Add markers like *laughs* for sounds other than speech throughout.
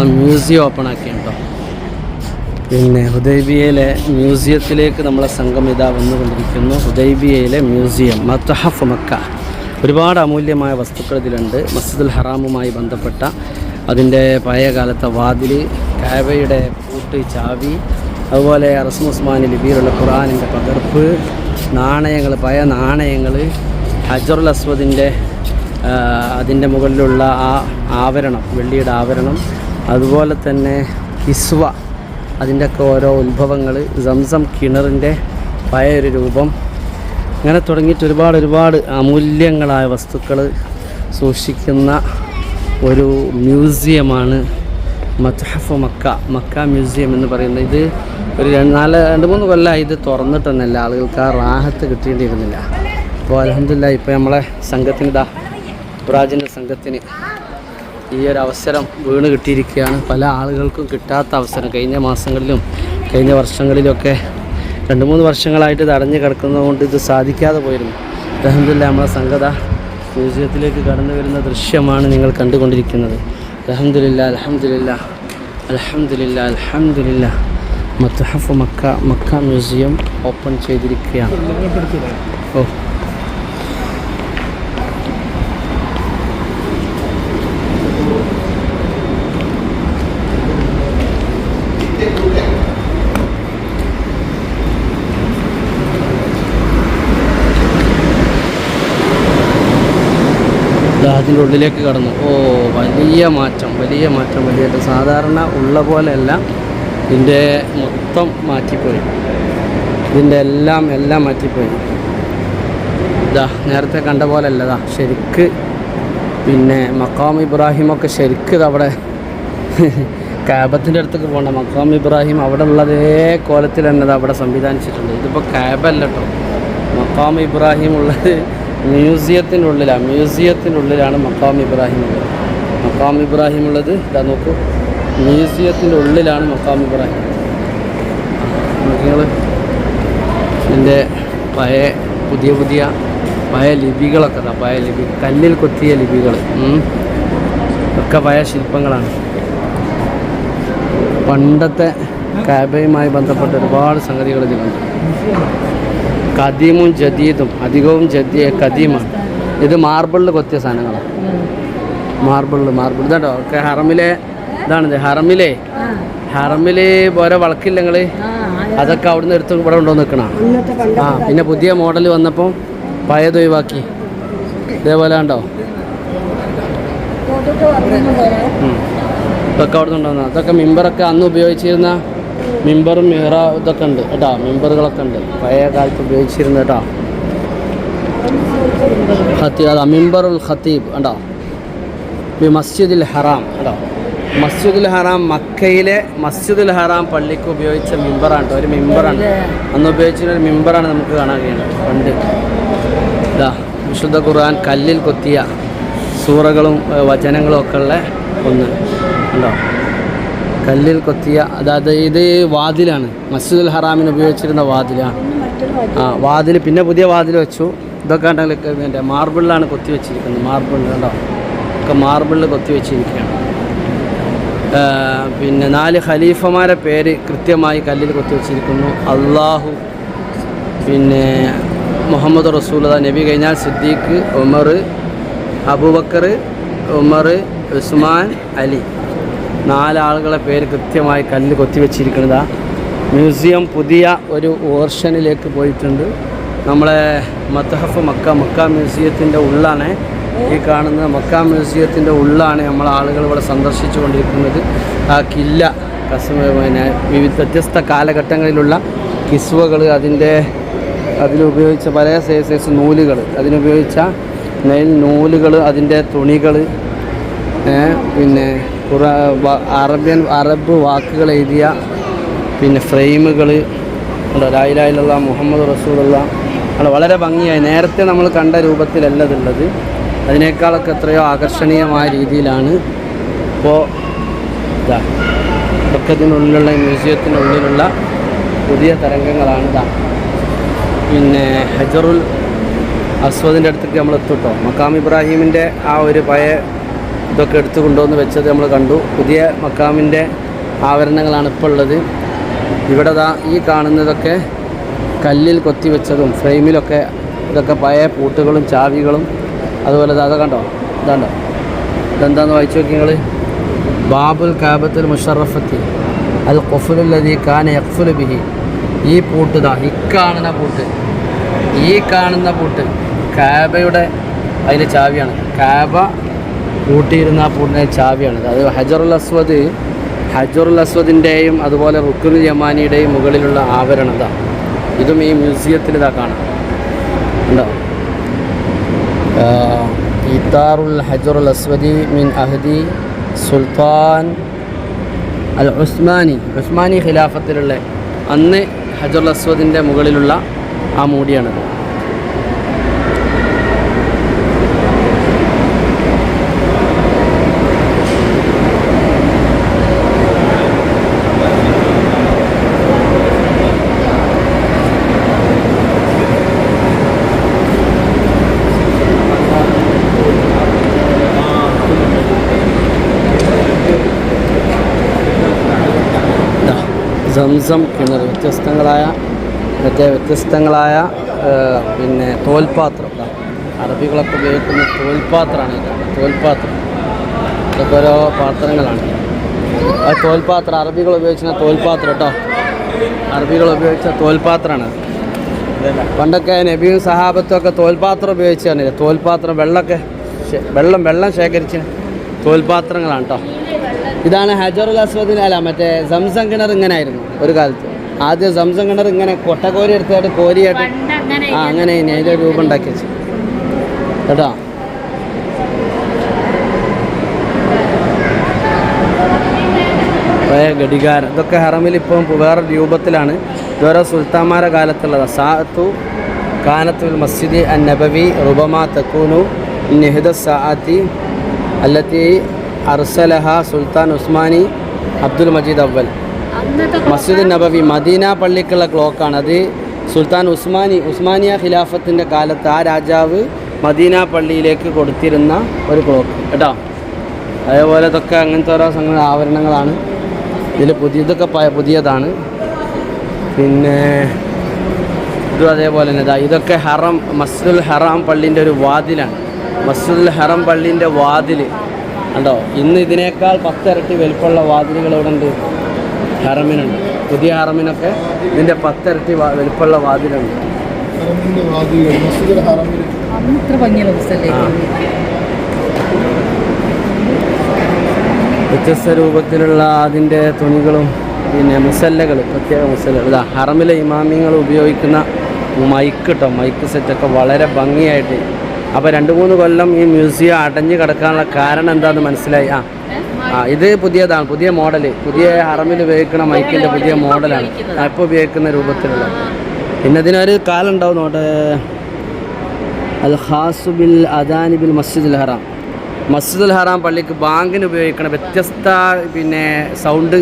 നമ്മൾ museum open ആക്കിയിട്ടോ. പിന്നെ ഹുദൈബിയയിലെ മ്യൂസിയത്തിലേക്ക് നമ്മളെ സംഘം ഇതാ വന്നുകൊണ്ടിരിക്കുന്നു. ഹുദൈബിയയിലെ മ്യൂസിയം മത്തഹഫ് മക്ക. ഒരുപാട് അമൂല്യമായ വസ്തുക്കൾ ഇതിലുണ്ട്. മസ്ജിദുൽ ഹറാമുമായി ബന്ധപ്പെട്ട അതിന്റെ പഴയ കാലത്തെ വാതിൽ കാവയുടെ പൂട്ട് ചാവി അതുപോലെ റസ്മു ഉസ്മാനി ലിപിയിലുള്ള ഖുറാനിന്റെ പകർപ്പ് നാണയങ്ങൾ പഴയ നാണയങ്ങൾ ഹജറുൽ അസ്വദിന്റെ അതിന്റെ മുകളിലുള്ള ആ ആവരണം വെള്ളിയുടെ ആവരണം അതുപോലെ തന്നെ കിസ്വ അതിന്റെയൊക്കെ ഓരോ ഉത്ഭവങ്ങൾ സംസം കിണറിന്റെ പഴയൊരു രൂപം. ഇങ്ങനെ തുടങ്ങിയിട്ട് ഒരുപാട് ഒരുപാട് അമൂല്യങ്ങളായ വസ്തുക്കൾ സൂക്ഷിക്കുന്ന ഒരു മ്യൂസിയമാണ് മത്ഹഫ് മക്ക മക്ക മ്യൂസിയം എന്ന് പറയുന്നത്. ഇത് ഒരു രണ്ട് നാല് രണ്ട് മൂന്ന് കൊല്ലമായി ഇത് തുറന്നിട്ടെന്നല്ല ആളുകൾക്ക് ആ റാഹത്ത് കിട്ടിയിട്ടിരുന്നില്ല അപ്പോൾ അലഹമില്ല ഇപ്പോൾ നമ്മളെ സംഘത്തിന് ഇതാ പ്രാചീന സംഘത്തിന് ഈ ഒരു അവസരം വീണ് കിട്ടിയിരിക്കുകയാണ്. പല ആളുകൾക്കും കിട്ടാത്ത അവസരം. കഴിഞ്ഞ മാസങ്ങളിലും കഴിഞ്ഞ വർഷങ്ങളിലൊക്കെ രണ്ട് മൂന്ന് വർഷങ്ങളായിട്ട് തടഞ്ഞു കിടക്കുന്നതുകൊണ്ട് ഇത് സാധിക്കാതെ പോയിരുന്നു. അലഹമില്ല നമ്മളെ സംഗത മ്യൂസിയത്തിലേക്ക് കടന്നു വരുന്ന ദൃശ്യമാണ് നിങ്ങൾ കണ്ടുകൊണ്ടിരിക്കുന്നത്. അലഹമില്ല അലഹമില്ല അലഹമില്ല അലഹമില്ല മത്തഹഫ് മക്ക മക്ക മ്യൂസിയം ഓപ്പൺ ചെയ്തിരിക്കുകയാണ്. ഓ അതിന്റെ ഉള്ളിലേക്ക് കടന്നു. ഓ വലിയ മാറ്റം വലിയ മാറ്റം വലിയ സാധാരണ ഉള്ള പോലെയല്ല. ഇതിന്റെ മൊത്തം മാറ്റിപ്പോയി. ഇതിന്റെ എല്ലാം എല്ലാം മാറ്റിപ്പോയി. ഇതാ നേരത്തെ കണ്ട പോലെയല്ല. ഇതാ ശരിക്ക് പിന്നെ മക്കാം ഇബ്രാഹിമൊക്കെ ശരിക്ക് അവിടെ *laughs* കാബത്തിന്റെ അടുത്തേക്ക് പോകണ്ട. മക്കാം ഇബ്രാഹിം അവിടെ ഉള്ളതേ കോലത്തിൽ തന്നെ അവിടെ സംവിധാനിച്ചിട്ടുണ്ട്. ഇതിപ്പോൾ കാബല്ല കേട്ടോ മക്കാം ഇബ്രാഹിം ഉള്ളത് മ്യൂസിയത്തിനുള്ളിലാണ് മ്യൂസിയത്തിന്റെ ഉള്ളിലാണ് മക്കാം ഇബ്രാഹിം ഉള്ളത്. മക്കാം ഇബ്രാഹിം ഉള്ളത് ഇതാ നോക്കൂ മ്യൂസിയത്തിന്റെ ഉള്ളിലാണ് മക്കാം ഇബ്രാഹിം നിങ്ങൾ ഇതിന്റെ പഴയ പുതിയ പുതിയ പഴയ ലിപികളൊക്കെ തന്നെ പഴയ ലിപി കല്ലിൽ കൊത്തിയ ലിപികൾ ഒക്കെ പഴയ ശില്പങ്ങളാണ്. പണ്ടത്തെ കാബയുമായി ബന്ധപ്പെട്ട ഒരുപാട് സംഗതികൾ ഇതിലുണ്ട്. കദീമും ജദീദും അധികവും ജദീ കദീമാണ് ഇത് മാർബിളിൽ കൊത്തിയ സാധനങ്ങളാണ് മാർബിളിൽ മാർബിൾ ഇതാട്ടോ ഒക്കെ ഹറമിലെ ഇതാണിത്. ഹറമിലെ ഹറമിൽ ഓരോ വളക്കില്ലങ്ങൾ അതൊക്കെ അവിടുന്ന് എടുത്ത് ഇവിടെ കൊണ്ടുവന്ന് നിൽക്കണം ആ പിന്നെ പുതിയ മോഡൽ വന്നപ്പോൾ പഴയത് ഒഴിവാക്കി. ഇതേപോലെ ഉണ്ടോ. ഇതൊക്കെ അവിടെ നിന്നുണ്ടാവുന്ന അതൊക്കെ മിമ്പറൊക്കെ അന്ന് ഉപയോഗിച്ചിരുന്ന മിമ്പറും മിഹ്റ ഇതൊക്കെ ഉണ്ട് കേട്ടോ മിമ്പറുകളൊക്കെ ഉണ്ട്. പഴയ കാലത്ത് ഉപയോഗിച്ചിരുന്നു കേട്ടോ. ഖത്തീബ് അതാ മിമ്പറുൽ ഖത്തീബ് ഈ മസ്ജിദുൽ ഹറാം കേട്ടോ മസ്ജിദുൽ ഹറാം മക്കയിലെ മസ്ജിദുൽ ഹറാം പള്ളിക്ക് ഉപയോഗിച്ച മിമ്പറാണ് കേട്ടോ. ഒരു മിമ്പറാണ്. അന്ന് ഉപയോഗിച്ചിരുന്ന ഒരു മിമ്പറാണ് നമുക്ക് കാണാൻ കഴിയുന്നത്. പണ്ട്. ഇതാ വിശുദ്ധ ഖുർആൻ കല്ലിൽ കൊത്തിയ സൂറകളും വചനങ്ങളും ഒക്കെ ഉള്ള ഒന്ന്. ഉണ്ടോ കല്ലിൽ കൊത്തിയ അതായത് ഇത് വാതിലാണ്. മസ്ജിദുൽ ഹറാമിന് ഉപയോഗിച്ചിരുന്ന വാതിലാണ്. ആ വാതിൽ പിന്നെ പുതിയ വാതിൽ വെച്ചു. ഇതൊക്കെ ഉണ്ടെങ്കിൽ പിന്നെ മാർബിളിലാണ് കൊത്തി വെച്ചിരിക്കുന്നത്. മാർബിളിൽ കണ്ടോ? ഒക്കെ മാർബിളിൽ കൊത്തി വെച്ചിരിക്കുകയാണ്. പിന്നെ നാല് ഖലീഫമാരെ പേര് കൃത്യമായി കല്ലിൽ കൊത്തി വെച്ചിരിക്കുന്നു. അള്ളാഹു പിന്നെ മുഹമ്മദ് റസൂല നബി കഴിഞ്ഞാൽ സിദ്ദീഖ് ഉമർ അബൂബക്കർ ഉമർ ഉസ്മാൻ അലി. നാലാളുകളെ പേര് കൃത്യമായി കല്ല് കൊത്തിവെച്ചിരിക്കുന്നതാ. മ്യൂസിയം പുതിയ ഒരു ഓർഷനിലേക്ക് പോയിട്ടുണ്ട്. നമ്മളെ മത്തഹഫ് മക്ക മക്ക മ്യൂസിയത്തിന്റെ ഉള്ളാണ്. ഈ കാണുന്ന മക്ക മ്യൂസിയത്തിന്റെ ഉള്ളാണ് നമ്മൾ ആളുകൾ ഇവിടെ സന്ദർശിച്ചു കൊണ്ടിരിക്കുന്നത് ആ കില്ല കസമ പിന്നെ വിവിധ വ്യത്യസ്ത കാലഘട്ടങ്ങളിലുള്ള കിസ്വകൾ അതിന്റെ അതിലുപയോഗിച്ച പല സൈസ് സൈസ് നൂലുകൾ. അതിനുപയോഗിച്ച നെയിൽ നൂലുകൾ അതിന്റെ തുണികൾ പിന്നെ അറബ്യൻ അറബ് വാക്കുകൾ എഴുതിയ പിന്നെ ഫ്രെയിമുകൾ. ലായിലായിലുള്ള മുഹമ്മദ് റസൂലുള്ള. വളരെ ഭംഗിയായി. നേരത്തെ നമ്മൾ കണ്ട രൂപത്തിലല്ല ഇതുള്ളത് അതിനേക്കാളൊക്കെ എത്രയോ ആകർഷണീയമായ രീതിയിലാണ്. ഇപ്പോൾ ഇതാ ദുഃഖത്തിനുള്ളിലുള്ള മ്യൂസിയത്തിനുള്ളിലുള്ള പുതിയ തരംഗങ്ങളാണ് ഇതാ പിന്നെ ഹജറുൽ അസ്വദിന്റെ അടുത്തേക്ക് നമ്മൾ എത്തുട്ടോ. മക്കാം ഇബ്രാഹിമിന്റെ ആ ഒരു പഴയ ഇതൊക്കെ എടുത്ത് കൊണ്ടുവന്ന് വെച്ചത് നമ്മൾ കണ്ടു. പുതിയ മക്കാമിന്റെ ആവരണങ്ങളാണ് ഇപ്പോൾ ഉള്ളത്. ഇവിടെ ദാ ഈ കാണുന്നതൊക്കെ കല്ലിൽ കൊത്തി വെച്ചതും ഫ്രെയിമിലൊക്കെ ഇതൊക്കെ പഴയ പൂട്ടുകളും ചാവികളും. അതുപോലെ അതൊക്കെ കണ്ടോ? ഇതാണ്ടോ ഇതെന്താന്ന് വായിച്ചു നോക്കി നിങ്ങൾ ബാബുൽ കാബത്തുൽ മുഷറഫത്തി അൽ ഖുഫുലുല്ലതി കാന യഖ്ഫുലു ബിഹി. ഈ പൂട്ട് ദാ ഈ കാണുന്ന പൂട്ട് ഈ കാണുന്ന പൂട്ട് കാബയുടെ അതിന്റെ ചാവിയാണ്. കാബ പൂട്ടിയിരുന്ന ആ പൂട്ടിന്റെ ചാവിയാണ് അത് ഹജറുൽ അസ്വദ് ഹജറുൽ അസ്വദിന്റെയും അതുപോലെ റുക്കുൽ യമാനിയുടെയും മുകളിലുള്ള ആവരണം ഇതാ. ഇതും ഈ മ്യൂസിയത്തിൽ ഇതാ കാണാം. ഉണ്ടോ ഇത്താറുൽ ഹജറുൽ അസ്വദി മിൻ അഹദി സുൽത്താൻ അൽ ഉസ്മാനി. ഉസ്മാനി ഖിലാഫത്തിലുള്ള അന്ന് ഹജറുൽ അസ്വദിന്റെ മുകളിലുള്ള ആ മൂടിയാണത് ദാ, സംസം കിണർ വ്യത്യസ്തങ്ങളായ മറ്റേ വ്യത്യസ്തങ്ങളായ പിന്നെ തോൽപാത്രം. അറബികളൊക്കെ ഉപയോഗിക്കുന്ന തോൽപാത്രമാണ് തോൽപാത്രം. ഇതൊക്കെ ഓരോ പാത്രങ്ങളാണ്. ആ തോൽപാത്രം അറബികൾ ഉപയോഗിച്ച തോൽപാത്രം കേട്ടോ. അറബികൾ ഉപയോഗിച്ച തോൽപാത്രമാണ്. പണ്ടൊക്കെ നബിയും സഹാബത്തും ഒക്കെ തോൽപാത്രം ഉപയോഗിച്ചാണ് തോൽപാത്രം വെള്ളമൊക്കെ വെള്ളം വെള്ളം ശേഖരിച്ച് തോൽപാത്രങ്ങളാണ് കേട്ടോ. ഇതാണ് ഹജറുൽ അസ്വദിൻ അല്ല മറ്റേ സംസം കിണർ ഇങ്ങനെ ആയിരുന്നു ഒരു കാലത്ത്. ആദ്യം സംസം കിണർ ഇങ്ങനെ കൊട്ടക്കോരി എടുത്തായിട്ട് കോരിയായിട്ട് ആ അങ്ങനെ ഇനി അതിന്റെ രൂപം ഉണ്ടാക്കി വെച്ചു. കേട്ടോ? പഴയ ഘടികാരം. ഇതൊക്കെ ഹറമിൽ ഇപ്പം വേറെ രൂപത്തിലാണ്. ഇതുവരെ സുൽത്താന്മാരെ കാലത്തുള്ളത്. സാത്തു കാനത്തുൽ മസ്ജിദ് അൻ നബവി റുബമ തക്കൂനു നെഹ്ദ സാഅത്തി അല്ലത്തി അർസലഹ സുൽത്താൻ ഉസ്മാനി അബ്ദുൽ മജീദ് അവൽ മസ്ജിദ് നബവി മദീന പള്ളിക്കുള്ള ക്ലോക്കാണ് അത്. സുൽത്താൻ ഉസ്മാനി ഉസ്മാനിയ ഖിലാഫത്തിന്റെ കാലത്ത് ആ രാജാവ് മദീന പള്ളിയിലേക്ക് കൊടുത്തിരുന്ന ഒരു ക്ലോക്ക്. കേട്ടോ? അതേപോലെ ഇതൊക്കെ അങ്ങനത്തെ ഓരോ സംഘ ആവരണങ്ങളാണ്. ഇതിൽ പുതിയ ഇതൊക്കെ പുതിയതാണ്. പിന്നെ ഇതും അതേപോലെ തന്നെ. ഇതാ ഇതൊക്കെ ഹറം മസ്ജിദുൽ ഹറാം പള്ളീന്റെ ഒരു വാതിലാണ്. മസ്ജിദുൽ ഹറം പള്ളീന്റെ വാതിൽ കണ്ടോ? ഇന്ന് ഇതിനേക്കാൾ പത്തിരട്ടി വലിപ്പമുള്ള വാതിലുകൾ ഇവിടെ ഉണ്ട്. ഹറമിനുണ്ട്. പുതിയ ഹറമിനൊക്കെ ഇതിന്റെ പത്തിരട്ടി വലിപ്പമുള്ള വാതിലുണ്ട്. വ്യത്യസ്ത രൂപത്തിലുള്ള അതിന്റെ തുണികളും പിന്നെ മുസല്ലകൾ പ്രത്യേക മുസല്ലകൾ ഇതാ ഹറമിലെ ഇമാമിങ്ങൾ ഉപയോഗിക്കുന്ന മൈക്ക് കേട്ടോ മൈക്ക് സെറ്റൊക്കെ വളരെ ഭംഗിയായിട്ട് അപ്പോൾ രണ്ട് മൂന്ന് കൊല്ലം ഈ മ്യൂസിയം അടഞ്ഞു കിടക്കാനുള്ള കാരണം എന്താണെന്ന് മനസ്സിലായി? ആ. ആ ഇത് പുതിയതാണ് പുതിയ മോഡൽ പുതിയ ഹറമിൽ ഉപയോഗിക്കുന്ന മൈക്കിന്റെ പുതിയ മോഡലാണ്. ഇപ്പോൾ ഉപയോഗിക്കുന്ന രൂപത്തിലുള്ള. പിന്നെ ഇതിനൊരു കാലം ഉണ്ടാവും നോട്ടെ. അൽ ഹാസുബിൽ അദാനിബിൽ മസ്ജിദ് ബിൽ മസ്ജിദുൽ ഹറാം. മസ്ജിദുൽ ഹറാം പള്ളിക്ക് ബാങ്കിന് ഉപയോഗിക്കണ വ്യത്യസ്ത പിന്നെ സൗണ്ട്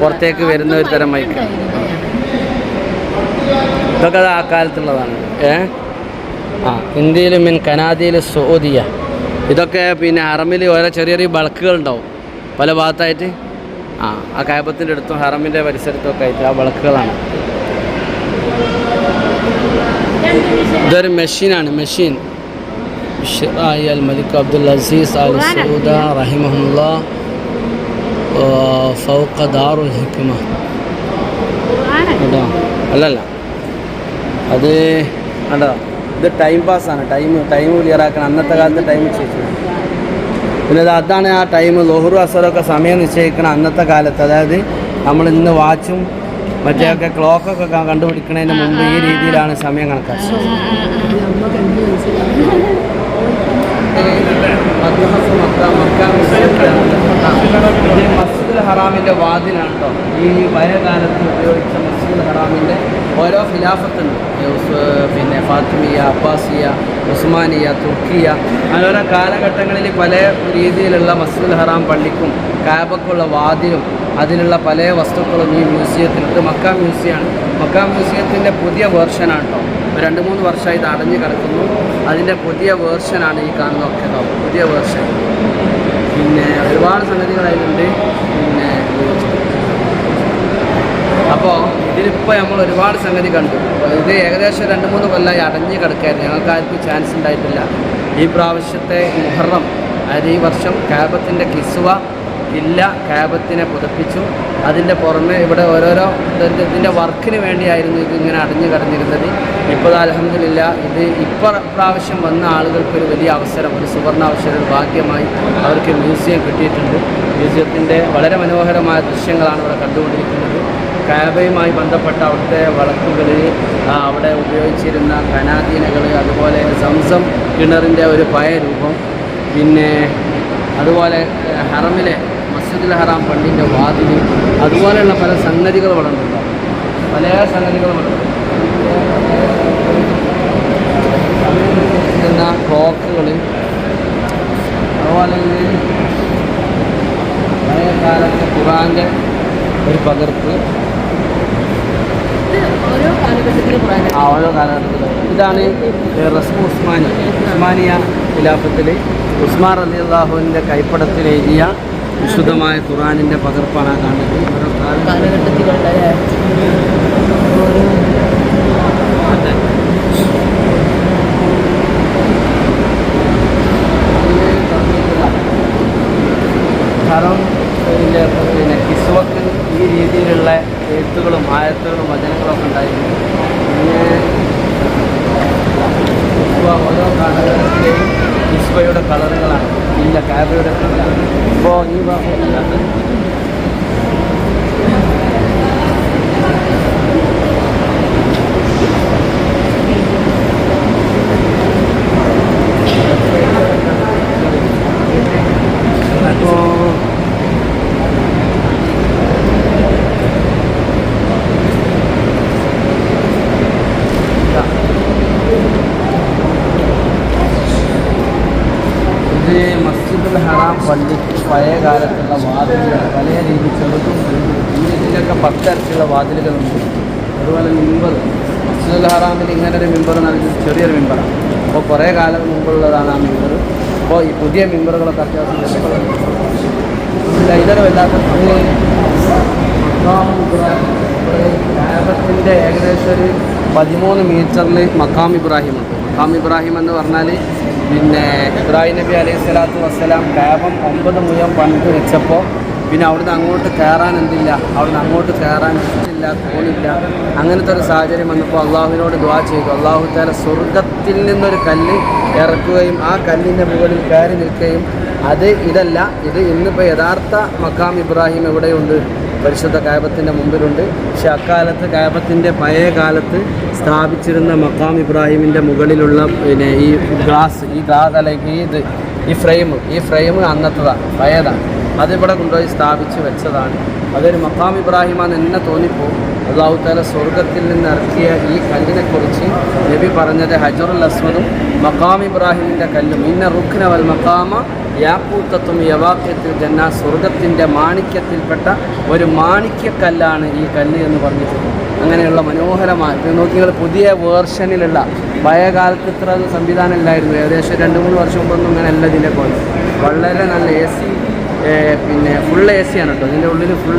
പുറത്തേക്ക് വരുന്ന ഒരു തരം മൈക്ക്. ഇതൊക്കെ അത് ആ കാലത്തുള്ളതാണ്. ഏ? ആ ഇന്ത്യയിലും മിൻ കനാദിയിൽ സൗദിയ. ഇതൊക്കെ പിന്നെ ഹറമിൽ ഓരോ ചെറിയ ചെറിയ ബൾക്കുകൾ ഉണ്ടാവും പല ഭാഗത്തായിട്ട്. ആ ആ കായപ്പത്തിന്റെ അടുത്തും ഹറമിന്റെ പരിസരത്തും ഒക്കെ ആയിട്ട് ആ ബൾക്കുകളാണ് ഇതൊരു മെഷീനാണ് മെഷീൻ ഷിറായി അൽ മലിക് അബ്ദുൽ അസീസ് അൽ സൂദ റഹിമഹുല്ല. ഫൗഖ ദാറുൽ ഹിക്മ. കേട്ടോ? അല്ലല്ല. അത് കണ്ടോ? ഇത് ടൈം പാസ്സാണ് ടൈം ടൈം ക്ലിയർ ആക്കണം. അന്നത്തെ കാലത്ത് ടൈം നിശ്ചയിച്ചത് പിന്നെ അതാണ് ആ ടൈം ലോഹറു അസറൊക്കെ സമയം നിശ്ചയിക്കണം അന്നത്തെ കാലത്ത്. അതായത് നമ്മൾ ഇന്ന് വാച്ചും മറ്റേയൊക്കെ ക്ലോക്കൊക്കെ കണ്ടുപിടിക്കുന്നതിന് മുമ്പ് ഈ രീതിയിലാണ് സമയം കണക്കാക്കുന്നത്. മദ്ഹഫ് മക്ക, ഹറാമിന്റെ വാതിലാണ് കേട്ടോ ഈ പഴയ കാലത്ത് ഉപയോഗിച്ച മസ്ജിദ് ഹറാമിന്റെ ഓരോ ഖിലാഫത്തുണ്ട്. പിന്നെ ഫാത്തിമിയ അബ്ബാസിയ ഉസ്മാനിയ തുർക്കിയ. അങ്ങനെ ഓരോ കാലഘട്ടങ്ങളിൽ പല രീതിയിലുള്ള മസ്ജിദ് ഹറാം പള്ളിക്കും കാബക്കുള്ള വാതിലും അതിലുള്ള പല വസ്തുക്കളും ഈ മ്യൂസിയത്തിലുണ്ട്. മക്ക മ്യൂസിയമാണ് മക്ക മ്യൂസിയത്തിന്റെ പുതിയ വേർഷനാണ് കേട്ടോ രണ്ട് മൂന്ന് വർഷമായി ഇത് അടഞ്ഞു കിടക്കുന്നു. അതിന്റെ പുതിയ വേർഷനാണ് ഈ കാണുന്നതൊക്കെ. കേട്ടോ പുതിയ വേർഷൻ. പിന്നെ ഒരുപാട് പിന്നെ അപ്പോൾ ഇതിലിപ്പോൾ നമ്മൾ ഒരുപാട് സംഗതി കണ്ടു. ഇത് ഏകദേശം രണ്ട് മൂന്ന് കൊല്ലമായി അടഞ്ഞു കിടക്കായിരുന്നു ഞങ്ങൾക്ക് ആർക്കും ചാൻസ് ഉണ്ടായിട്ടില്ല. ഈ പ്രാവശ്യത്തെ മുഹറം അതായത് ഈ വർഷം കാബത്തിന്റെ കിസുവ ഇല്ല കാബത്തിനെ പുതപ്പിച്ചു. അതിന്റെ പുറമെ ഇവിടെ ഓരോരോ ഇത് ഇതിന്റെ വർക്കിന് വേണ്ടിയായിരുന്നു ഇത് ഇങ്ങനെ അടഞ്ഞു കിടന്നിരുന്നത്. ഇപ്പോൾ അലഹമില്ല ഇത് ഇപ്പോൾ പ്രാവശ്യം വന്ന ആളുകൾക്ക് ഒരു വലിയ അവസരം ഒരു സുവർണ അവസരം ഒരു ഭാഗ്യമായി അവർക്ക് മ്യൂസിയം കിട്ടിയിട്ടുണ്ട്. മ്യൂസിയത്തിന്റെ വളരെ മനോഹരമായ ദൃശ്യങ്ങളാണ് ഇവിടെ കണ്ടുകൊണ്ടിരിക്കുന്നത്. കാബയുമായി ബന്ധപ്പെട്ട അവിടുത്തെ വളക്കുകൾ അവിടെ ഉപയോഗിച്ചിരുന്ന കനാദീനകൾ അതുപോലെ സംസം കിണറിന്റെ ഒരു പയ രൂപം പിന്നെ അതുപോലെ ഹറമിലെ മസ്ജിദുൽ ഹറാം പള്ളിന്റെ വാതിൽ അതുപോലെയുള്ള പല സംഗതികൾ വളർന്നുണ്ട് പല സംഗതികൾ വളർന്നുണ്ട് ക്ലോക്കുകൾ അതുപോലെ പഴയ കാലത്തെ ഖുറാന്റെ ഒരു പകർപ്പ് ഇത് ഓരോ കാലഘട്ടത്തിലും പ്രായം ആ ഓരോ ഇതാണ് റസ്മു ഉസ്മാനി. ഉസ്മാനിയ ഖിലാഫത്തിൽ ഉസ്മാൻ അലി അള്ളാഹുവിന്റെ കൈപ്പടത്തിൽ എഴുതിയ വിശുദ്ധമായ ഖുറാനിന്റെ പകർപ്പാണ് ആ കാണുന്നത്. ഓരോ കാരണം പിന്നെ കിസ്വത്തിൽ ഈ രീതിയിലുള്ള എഴുത്തുകളും ആയത്തുകളും വചനങ്ങളൊക്കെ ഉണ്ടായിരുന്നു. പിന്നെ കിസ്വ ഓരോ കാലഘട്ടത്തിലെയും കിസ്വയുടെ കളറുകളാണ് ഇല്ല കാബയുടെ കളറാണ് ഇപ്പോൾ ഈ ഭാഗത്തില്ല അപ്പോൾ ഇത് മസ്ജിദുൽ ഹറാം പള്ളി പഴയ കാലത്തുള്ള വാതിലുകൾ പല രീതി ചെറുതും രീതിയിലൊക്കെ പത്തരത്തിലുള്ള വാതിലുകളുണ്ട് അതുപോലെ മിമ്പർ മസ്ജിദുൽ ഹറാമിൽ ഇങ്ങനെ ഒരു മിമ്പർ നൽകുന്നത് ചെറിയൊരു മിമ്പറാണ്. അപ്പോൾ കുറേ കാലം മുമ്പുള്ളതാണ് ആ മിമ്പർ അപ്പോൾ ഈ പുതിയ മിമ്പറുകളൊക്കെ അത്യാവശ്യം രസങ്ങളുണ്ട് ഇതൊരു വല്ലാത്ത ഏകദേശം ഒരു പതിമൂന്ന് മീറ്ററിൽ മക്കാം ഇബ്രാഹിം ഉണ്ട് മക്കാം ഇബ്രാഹിം എന്ന് പറഞ്ഞാൽ പിന്നെ ഇബ്രാഹിം നബി അലൈഹി സ്വലാത്തു വസ്സലാം കാപം ഒമ്പത് മുയം പണ്ട് വെച്ചപ്പോൾ പിന്നെ അവിടുന്ന് അങ്ങോട്ട് കയറാൻ എന്തില്ല അവിടുന്ന് അങ്ങോട്ട് കയറാൻ ഇല്ല തോന്നില്ല. അങ്ങനത്തെ ഒരു സാഹചര്യം വന്നപ്പോൾ അള്ളാഹുവിനോട് ദ്വാ ചെയ്തു. അള്ളാഹു താല സ്വർഗത്തിൽ നിന്നൊരു കല്ല് ഇറക്കുകയും ആ കല്ലിന്റെ മുകളിൽ കയറി നിൽക്കുകയും അത് ഇതല്ല ഇത് ഇന്നിപ്പോൾ യഥാർത്ഥ മക്കാം ഇബ്രാഹിം എവിടെയുണ്ട് പരിശുദ്ധ കായബത്തിന്റെ മുമ്പിലുണ്ട്. പക്ഷെ അക്കാലത്ത് കായബത്തിന്റെ പഴയ കാലത്ത് സ്ഥാപിച്ചിരുന്ന മക്കാം ഇബ്രാഹിമിന്റെ മുകളിലുള്ള പിന്നെ ഈ ഗ്ലാസ് ഈ ഗ്ലാസ് അല്ലെങ്കിൽ ഇത് ഈ ഫ്രെയിം ഈ ഫ്രെയിം അന്നത്തതാണ് പഴയതാണ്. അതിവിടെ കൊണ്ടുപോയി സ്ഥാപിച്ച് വെച്ചതാണ്. അതൊരു മക്കാം ഇബ്രാഹിമാന്ന് എന്നെ തോന്നിപ്പോവും അള്ളാഹു താല സ്വർഗത്തിൽ നിന്ന് ഇറക്കിയ ഈ കല്ലിനെക്കുറിച്ച് നബി പറഞ്ഞത് ഹജറുൽ അസ്മദും മക്കാം ഇബ്രാഹിമിന്റെ കല്ലും. ഇന്ന റുഖ്ന വൽ മക്കാമ യാക്കൂത്തത്തും യവാക്യത്തിൽ ജന്ന. സ്വർഗത്തിന്റെ മാണിക്യത്തിൽപ്പെട്ട ഒരു മാണിക്യക്കല്ലാണ് ഈ കല്ല് എന്ന് പറഞ്ഞിട്ടുണ്ട്. അങ്ങനെയുള്ള മനോഹരമായ നോക്കി നിങ്ങൾ പുതിയ വേർഷനിലുള്ള പഴയകാലത്ത് ഇത്ര സംവിധാനം ഇല്ലായിരുന്നു ഏകദേശം രണ്ട് മൂന്ന് വർഷം മുമ്പൊന്നും ഇങ്ങനെ അല്ല ഇതിന്റെ പോലെ. വളരെ നല്ല എ സി പിന്നെ ഫുൾ എ സി ആണ് കേട്ടോ. ഇതിന്റെ ഉള്ളിൽ ഫുൾ